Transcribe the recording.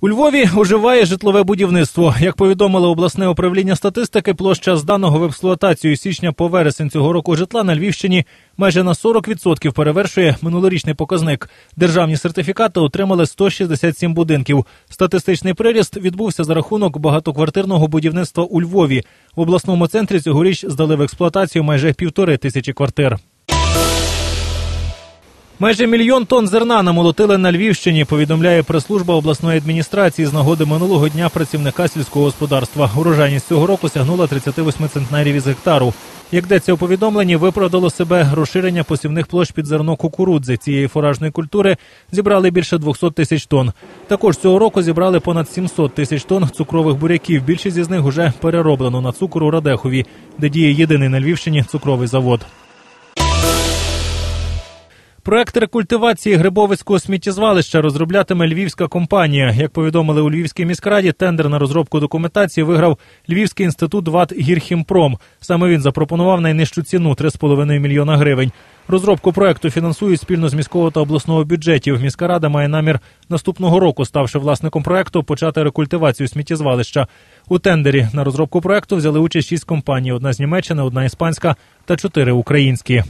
У Львові оживає житлове будівництво. Як повідомило обласне управління статистики, площа зданого в експлуатацію січня по вересень цього року житла на Львівщині майже на 40% перевершує минулорічний показник. Державні сертифікати отримали 167 будинків. Статистичний приріст відбувся за рахунок багатоквартирного будівництва у Львові. В обласному центрі цьогоріч здали в експлуатацію майже півтори тисячі квартир. Майже мільйон тонн зерна намолотили на Львівщині. Повідомляє прес-служба обласної адміністрації з нагоди минулого дня працівника сільського господарства. Урожайність цього року сягнула 38 центнерів із гектару. Як йдеться у повідомленні, виправдало себе розширення посівних площ під зерно кукурудзи. Цієї фуражної культури зібрали більше 200 тисяч тонн. Також цього року зібрали понад 700 тисяч тонн цукрових буряків. Більшість із них уже перероблено на цукор у Радехові, де діє єдиний на Львівщині цукровий завод. Проект рекультивації Грибовицького сміттєзвалища розроблятиме львівська компанія. Як повідомили у Львівській міськраді, тендер на розробку документації виграв Львівський інститут ВАТ Гірхімпром. Саме він запропонував найнижчу ціну 3,5 мільйона гривень. Розробку проекту фінансують спільно з міського та обласного бюджетів. Міська рада має намір наступного року, ставши власником проекту, почати рекультивацію сміттєзвалища. У тендері на розробку проекту взяли участь шість компаній: одна з Німеччини, одна іспанська та чотири українські.